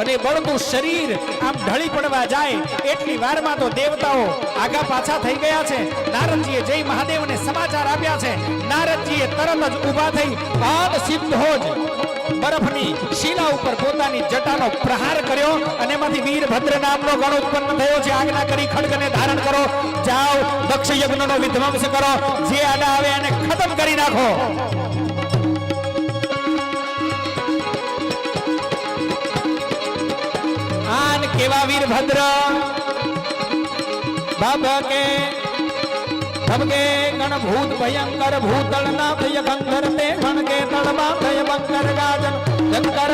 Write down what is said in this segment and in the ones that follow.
અને બળતું શરીર આમ ઢળી પડવા જાય એટલી વારમાં તો દેવતાઓ આગા પાછા થઈ ગયા છે. નારદજીએ જય મહાદેવને સમાચાર આપ્યા છે. નારદજીએ તરત જ ઊભા થઈ પાદ સિદ્ધો જ બરફની શિલા ઉપર પોતાની જટાનો પ્રહાર કર્યો અને એમાંથી વીરભદ્ર નામનો ગણ ઉત્પન્ન થયો છે. આજ્ઞા કરી ખડગને ધારણ કરો. જાઓ દક્ષ યજ્ઞનો વિધ્વંસ કરો. જે આડા આવે એને ખતમ કરી નાખો. કેવા વીરભદ્ર ભભકે ગણ ભૂત ભયંકર ભૂતળ ના ભય ભંકર તે ભણકે તળમાં ભય ભંકર ગાજન શંકર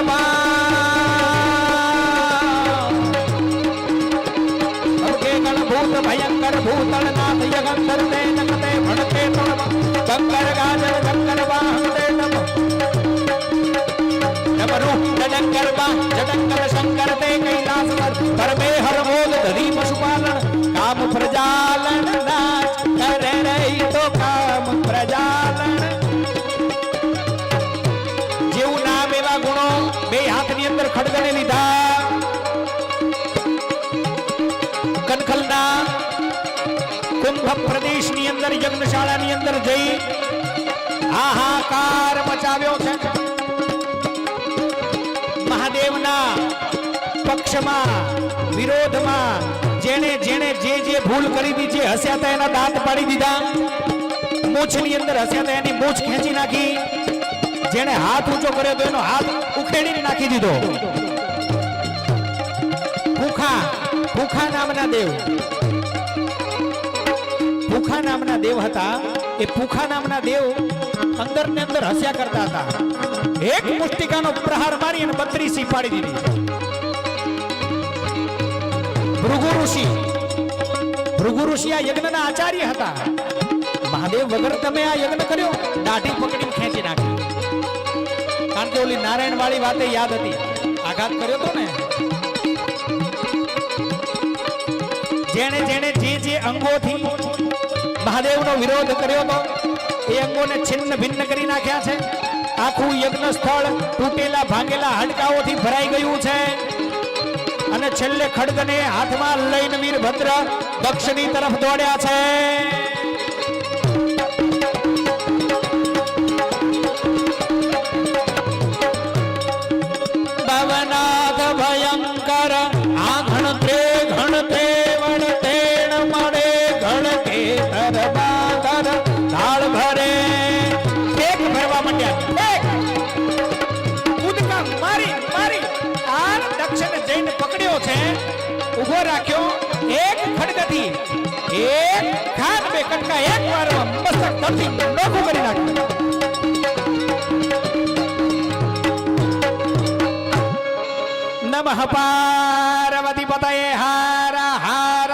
ધબકે ગણભૂત, ભયંકર ભૂતળ નાથ યગંધર તે જગતે ભણકે તળમાં બંકર ગાજન શંકર વાહન તે નમ ડમરુ જડંકર બા જડંકર શંકર તે કૈલાસ પર પરમે હર મોદ ધરી પશુપાલન કામ પ્રજાલન નાચ કરે રહી તો કામ પ્રજાલન જેવું નામ એવા ગુણો બે હાથની અંદર ખડગને લીધા કનખલના કુંભ પ્રદેશની અંદર યજ્ઞશાળાની અંદર જઈ હાહાકાર મચાવ્યો છે મહાદેવના પક્ષમાં, વિરોધમાં, જેણે જેણે જે જે ભૂલ કરી દીધી છે હસ્યા હતા, એના દાંત પાડી દીધા. મૂછની અંદર હસ્યા હતા, એની મૂછ ખેંચી નાખી. જેણે હાથ ઊંચો કર્યો તો એનો હાથ ઉખેડીને નાખી દીધો. ભૂખા ભૂખા નામના દેવ. ભૂખા નામના દેવ હતા. એ ભૂખા નામના દેવ અંદર ને અંદર હસ્યા કરતા હતા. એક મુષ્ટિકાનો પ્રહાર મારી અને બત્રીસી પાડી દીધી. ભૃગુ ઋષિ ભૃગુ ઋષિ આ યજ્ઞના આચાર્ય હતા. મહાદેવ વગર તમે આ યજ્ઞ કર્યો? દાઢી પકડીને ખેંચી નાખી. કારણ કે ઓલી નારાયણ વાળી વાતે યાદ હતી. આઘાત કર્યો તો ને? જેણે જેણે જે જે અંગોથી મહાદેવનો વિરોધ કર્યો તો, એ અંગોને છિન્ન ભિન્ન કરી નાખ્યા છે. આખું યજ્ઞ સ્થળ તૂટેલા ભાંગેલા હાડકાઓથી ભરાઈ ગયું છે. અને છેલ્લે ખડગને હાથમાં લઈને વીરભદ્ર દક્ષિણી તરફ દોડ્યા છે. કટકા એક વારમાં મસ્તક ધરતી નોખું કરી નાખ્યું. નમઃ પાર્વતી પતયે હાર હાર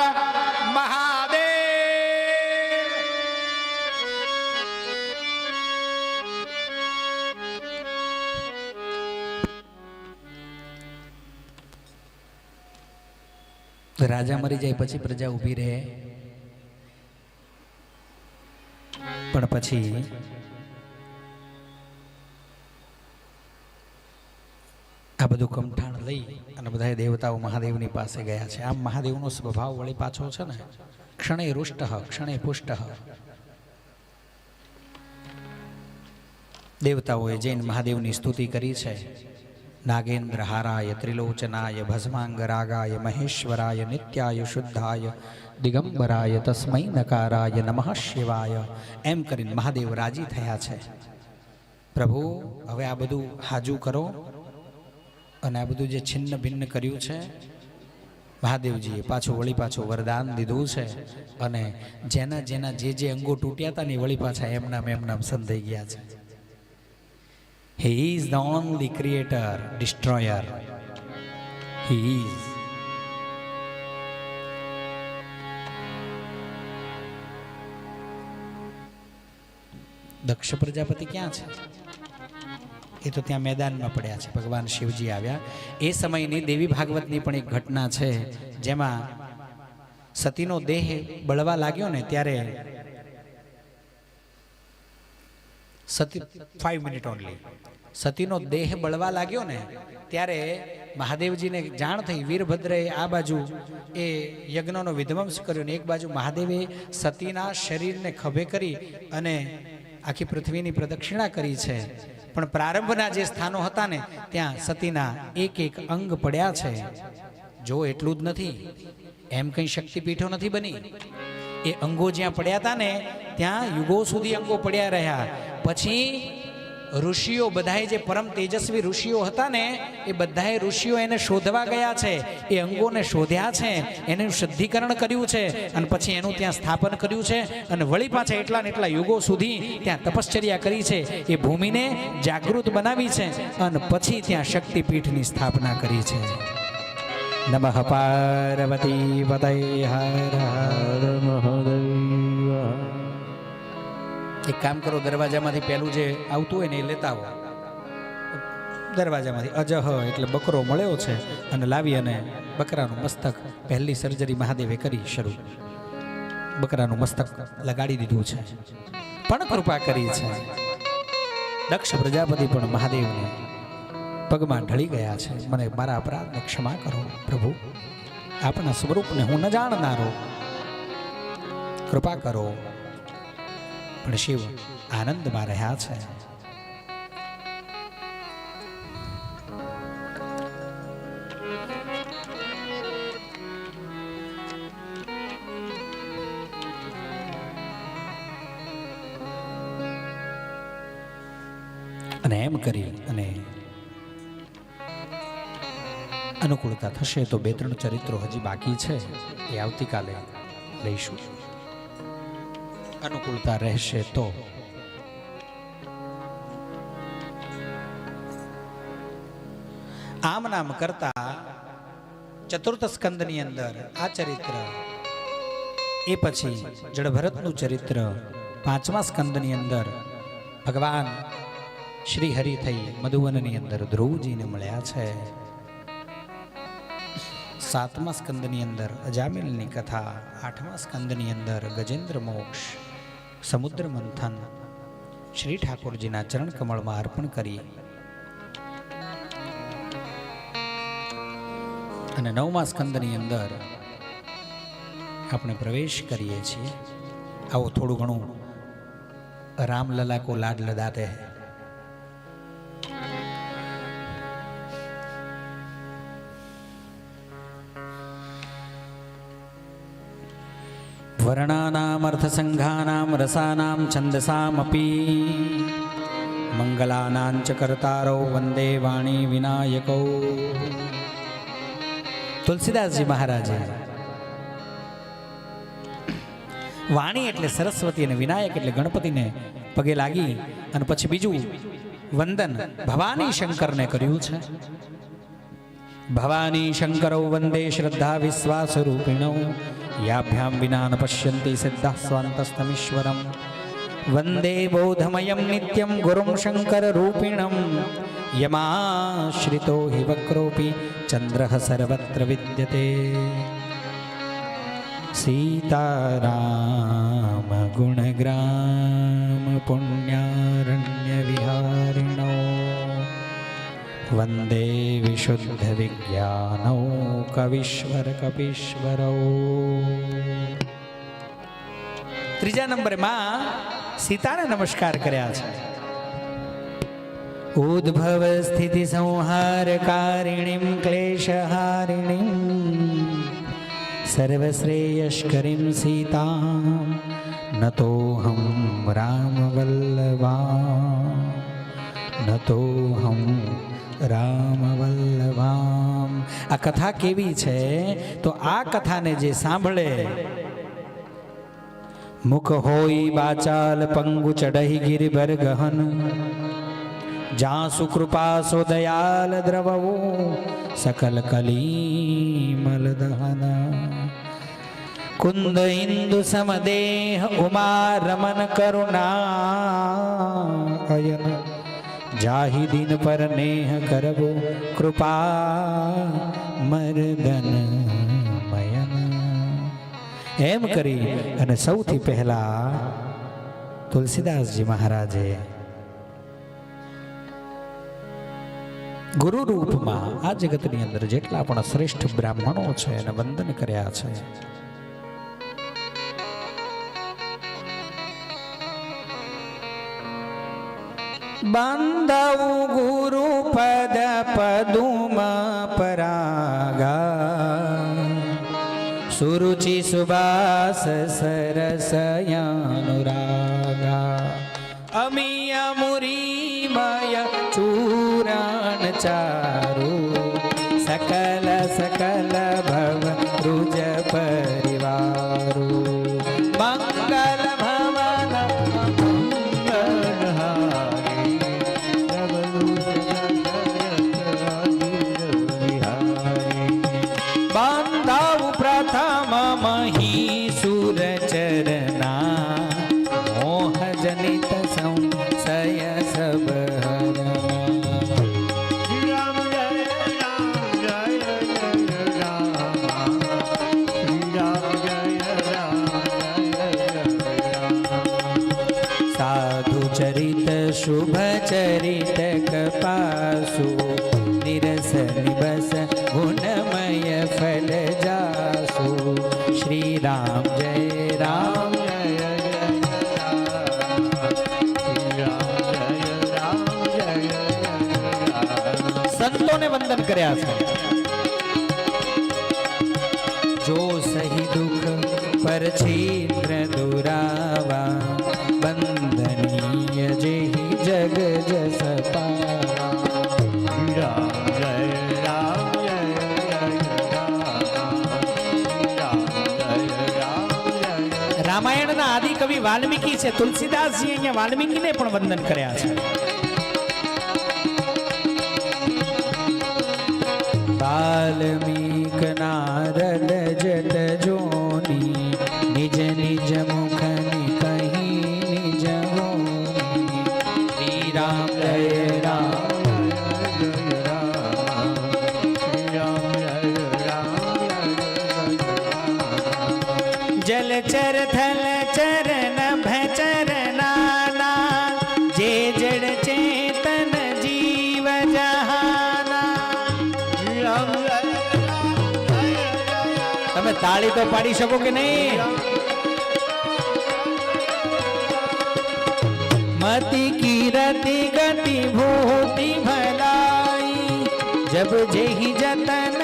રાજા મરી જાય પછી પ્રજા ઊભી રહે. પણ પછી આ બધું કમઠાણ લઈ અને બધા દેવતાઓ મહાદેવની પાસે ગયા છે. આમ મહાદેવનો સ્વભાવ વળી પાછો છે ને, ક્ષણે રુષ્ટ, ક્ષણે પુષ્ટ. દેવતાઓએ જૈન મહાદેવની સ્તુતિ કરી છે. નાગેન્દ્ર હારાય, ત્રિલોચનાય, ભસ્માંગરાગાય, મહેશ્વરાય, નિત્યાય, શુદ્ધાય દિગંબરાય તસ્મૈ નકારાય નમઃ શિવાય. એમ કરીને મહાદેવ રાજી થયા છે. પ્રભુ, હવે આ બધું હાજુ કરો. અને આ બધું જે છિન્ન ભિન્ન કર્યું છે, મહાદેવજીએ પાછું વળી પાછું વરદાન દીધું છે. અને જેના જેના જે જે અંગો તૂટ્યા હતા ને વળી પાછા એમનામ એમનામ સંધાઈ ગયા છે. He is the only creator destroyer he is. Daksh Prajapati ક્યાં છે? એ તો ત્યાં મેદાનમાં પડ્યા છે. ભગવાન શિવજી આવ્યા. એ સમયની દેવી ભાગવતની પણ એક ઘટના છે, જેમાં સતીનો દેહ બળવા લાગ્યો ને ત્યારે સતી ફાઈવ મિનિટ ઓનલી સતીનો દેહ બળવા લાગ્યો ને ત્યારે મહાદેવજીને જાણ થઈ, વીરભદ્રએ આ બાજુ એ યજ્ઞનો વિધ્વંસ કર્યો ને એક બાજુ મહાદેવે સતીના શરીરને ખભે કરી અને આખી પૃથ્વીની પ્રદક્ષિણા કરી છે. પણ પ્રારંભના જે સ્થાનો હતા ને, ત્યાં સતીના એક એક અંગ પડ્યા છે. જો એટલું જ નથી, એમ કંઈ શક્તિપીઠો નથી બની? એ અંગો જ્યાં પડ્યા હતા ને, ત્યાં યુગો સુધી અંગો પડ્યા રહ્યા. પછી ઋષિઓ બધાએ જે પરમ તેજસ્વી ઋષિઓ હતા ને, એ બધાએ ઋષિઓ એને શોધવા ગયા છે. એ અંગોને શોધ્યા છે. એનું શુદ્ધિકરણ કર્યું છે. અને પછી એનું ત્યાં સ્થાપન કર્યું છે. અને વળી પાછા એટલા ને એટલા યુગો સુધી ત્યાં તપશ્ચર્યા કરી છે. એ ભૂમિને જાગૃત બનાવી છે. અને પછી ત્યાં શક્તિપીઠની સ્થાપના કરી છે. નમઃ પાર્વતી પતય હર હર એક કામ કરો, દરવાજામાંથી પહેલું જે આવતું હોય ને એ લેતા આવો. દરવાજામાંથી અજહ એટલે બકરો મળ્યો છે અને લાવી અને બકરાનું મસ્તક પહેલી સર્જરી મહાદેવે કરી શરૂ. બકરાનું મસ્તક લગાડી દીધું છે. પણ કૃપા કરી છે. દક્ષ પ્રજાપતિ પણ મહાદેવને પગમાં ઢળી ગયા છે. મને મારા અપરાધને ક્ષમા કરો, પ્રભુ. આપના સ્વરૂપને હું ન જાણનારો. કૃપા કરો. પણ શિવ આનંદમાં રહ્યા છે. અને એમ કરી અને અનુકૂળતા થશે તો બે ત્રણ ચરિત્રો હજી બાકી છે. એ આવતીકાલે લઈશું. અનુકૂળતા રહેશે તો. આમ નામ કરતા ચતુર્થ સ્કંદની અંદર આ ચરિત્ર, એ પછી જળભરતનું ચરિત્ર પાંચમા સ્કંદની અંદર ભગવાન શ્રી હરિ થઈ મધુવનની અંદર ધ્રુવજીને મળ્યા છે. સાતમા સ્કંદની અંદર અજામિલની કથા, આઠમા સ્કંદની અંદર ગજેન્દ્ર મોક્ષ સમુદ્ર મંથન. શ્રી ઠાકોરજીના ચરણ કમળમાં અર્પણ કરી. અને નવમા સ્કંદની અંદર આપણે પ્રવેશ કરીએ છીએ. આવો થોડું ઘણું રામલલા કો લાડ લદાતે હૈ વર્ણાનામર્થસંઘાનામ રસાનામ છંદસામપી મંગલાનાં ચ કર્તારો વંદે વાણી વિનાયકો તુલસીદાસજી મહારાજે વાણી એટલે સરસ્વતી અને વિનાયક એટલે ગણપતિને પગે લાગી અને પછી બીજું વંદન ભવાની શંકરને કર્યું છે. ભવાની શંકરૌ વંદે શ્રદ્ધા વિશ્વાસ રૂપિણૌ याभ्यां विना न पश्यन्ति सिद्धास्वानन्तस्तमीश्वरं वन्दे बोधमयं नित्यं गुरुं शङ्कररूपिणं यमाश्रितो हि वक्रोऽपि चन्द्रः सर्वत्र विद्यते। सीतारामगुणग्रामपुण्यारण्यविहार વંદે વિશુદ્ધ વિજ્ઞાનૌ કવિશ્વર કપીશ્વરૌ ત્રીજા નંબરમાં સીતાને નમસ્કાર કર્યા છે ઉદ્ભવ સ્થિતિ સંહાર કારિણીમ ક્લેશહારિણીમ સર્વશ્રેયસ્કરીમ સીતામ નતોહમ રામવલ્લભા નતોહમ રામવલ્લભામ. આ કથા કેવી છે? તો આ કથાને જે સાંભળે, મુખ હોઈ બાચાલ પંગુ ચડહી ગિરિભર ગહન જ્યાં સુકૃપા સો દયાલ દ્રવવો, સકલ કલીમલ દહન. કુંદ હિન્દુ સમદેહ ઉમા રમન કરુણા અયન. જાહી દિન પર નેહ કરવો. કૃપા, મરદન, મયન. એમ કરી અને સૌથી પહેલા તુલસીદાસજી મહારાજે ગુરુ રૂપમાં આ જગતની અંદર જેટલા પણ શ્રેષ્ઠ બ્રાહ્મણો છે એને વંદન કર્યા છે બાંધવું ગુરુ પદ પદુમ પરાગા સુરુચિ સુભાષ સરસયાનુરાગા અમિય મુરીમય ચૂરણ ચારુ શ્રી રામ જય રામ સંતોને વંદન કર્યા છે વાલ્મીકી છે તુલસીદાસજી અહીંયા વાલ્મીકીને પણ વંદન કર્યા છે. વાલ્મીક નારદ તાળી તો પાડી શકો કે નહીં? મતિ કીરતિ ગતિ ભૂતિ ભલાઈ જબ જેહી જતન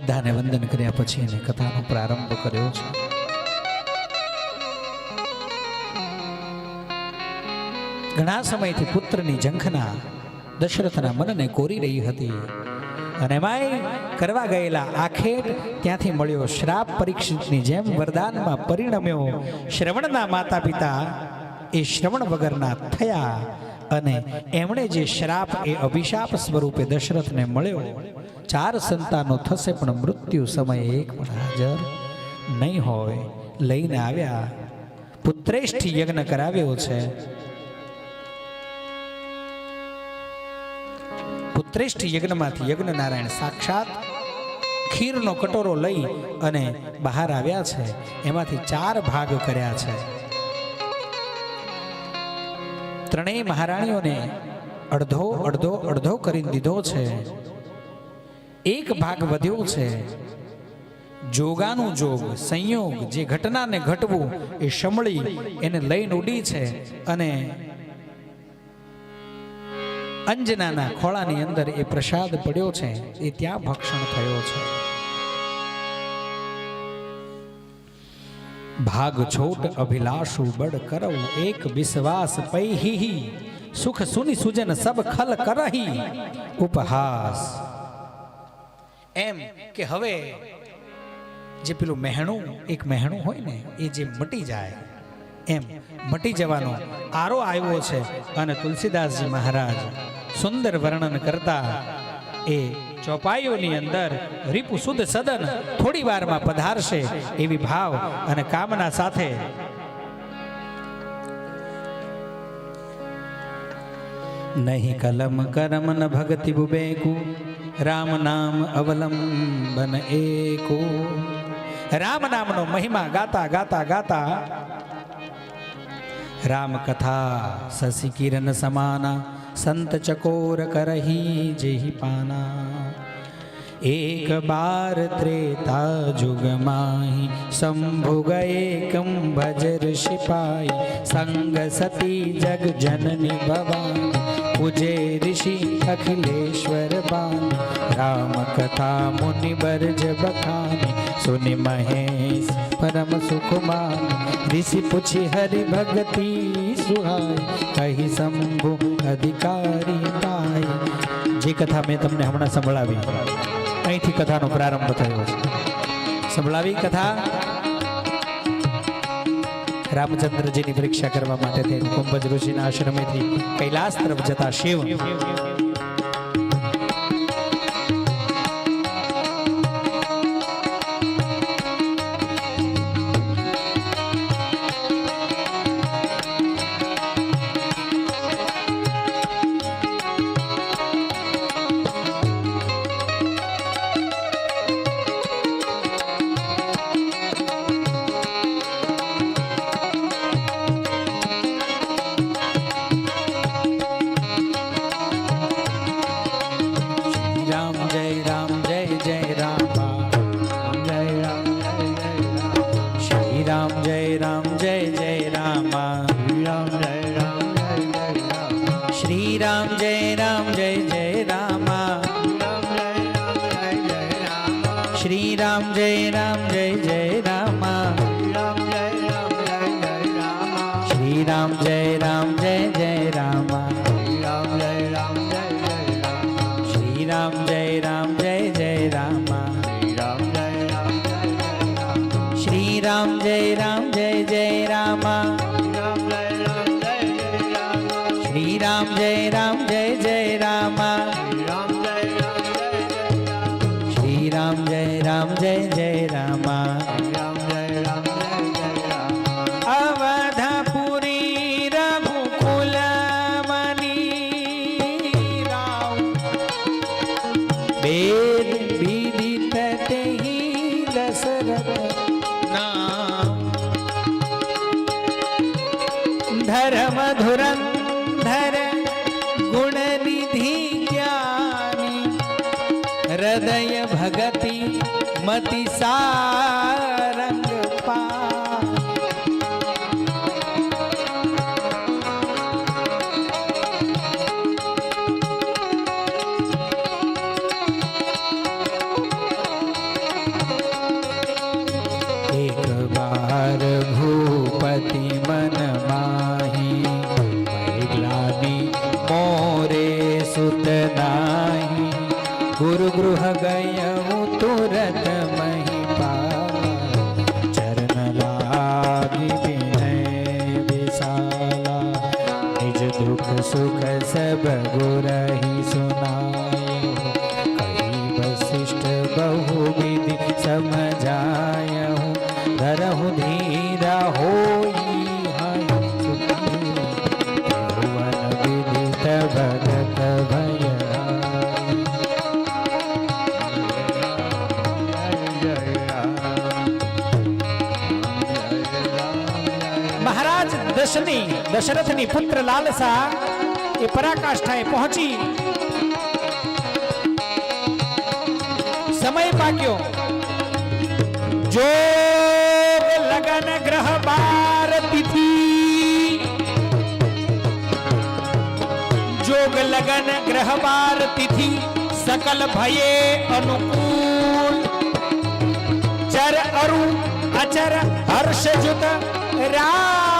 બધાને વંદન કર્યા પછી એને કથાનો પ્રારંભ કર્યો છે. ઘણા સમયથી પુત્રની ઝંખના દશરથના મનને કોરી રહી હતી અને માય કરવા ગયેલા આખેટ ત્યાંથી મળ્યો શ્રાપ પરીક્ષિતની જેમ વરદાનમાં પરિણમ્યો. શ્રવણના માતા પિતા એ શ્રવણ વગરના થયા અને એમણે જે શ્રાપ એ અભિશાપ સ્વરૂપે દશરથને મળ્યો ચાર સંતાનો થશે પણ મૃત્યુ સમયે એક પણ હાજર નહીં હોય. લઈને આવ્યા. પુત્રેષ્ઠ યજ્ઞ કરાવ્યો છે. પુત્રેષ્ઠ યજ્ઞમાંથી યજ્ઞ નારાયણ સાક્ષાત ખીરનો કટોરો લઈ અને બહાર આવ્યા છે. એમાંથી ચાર ભાગ કર્યા છે. ત્રણેય મહારાણીઓને અડધો અડધો અડધો કરી દીધો છે. એક ભાગ વધ્યો છે. જોગાનું જોગ, સંયોગ, જે ઘટનાને ઘટવું એ સમળી એને લઈને ઉડી છે અને અંજનાના ખોળાની અંદર એ પ્રસાદ પડ્યો છે, એ ત્યાં ભક્ષણ થયો છે. ભાગ છોટ અભિલાષુ બડ કરવ એક વિશ્વાસ પૈહી સુખ સુની સુજન સબ ખલ કરહી, ઉપહાસ એમ કે હવે જે પેલું મહેણું, એક મહેણું હોય ને, એ જે મટી જાય, એમ મટી જવાનો આરો આવ્યો છે અને તુલસીદાસજી મહારાજ સુંદર વર્ણન કરતા એ ચોપાઈઓની અંદર રીપુ સુદ સદન થોડી વારમાં પધારશે એવી ભાવ અને કામના સાથે નહીં કલમ કરમ ન ભક્તિ બુબેકુ રામ નામ અવલંબન એકો. રામ નામનો મહિમા ગાતા ગાતા ગાતા. રામ કથા શશી કિરણ સમાના, સંત ચકોર કરહી જેહી પાના. એક બાર ત્રેતા જુગ માહી, શંભુ ગયે કમ ભજર સિપાઈ સંગ સતી જગ જનની ભવાની. पूजे ऋषि अखिलेश्वर बान। राम कथा मुनि बरज बखान सुनि महेश परम सुकुमान ऋषि पुछि, हरि भक्ति सुहाय, कही शंभु अधिकारी ताय જે કથા મેં તમને હમણાં સંભળાવી અહીંથી કથાનો પ્રારંભ થયો છે સંભળાવી कथा? રામચંદ્રજીની પરીક્ષા કરવા માટે થઈને કુંભજ ઋષિના આશ્રમેથી કૈલાસ તરફ જતા શિવ. Ram Jai Ram. દશરથની પુત્ર લાલસા એ પરાકાષ્ઠાએ પહોંચી. સમય પાક્યો. જો લગન ગ્રહ બાર તિથિ. જોગ લગન ગ્રહ બાર તિથિ. સકલ ભયે અનુકૂળ. ચર અરુ અચર હર્ષ જુત રામ.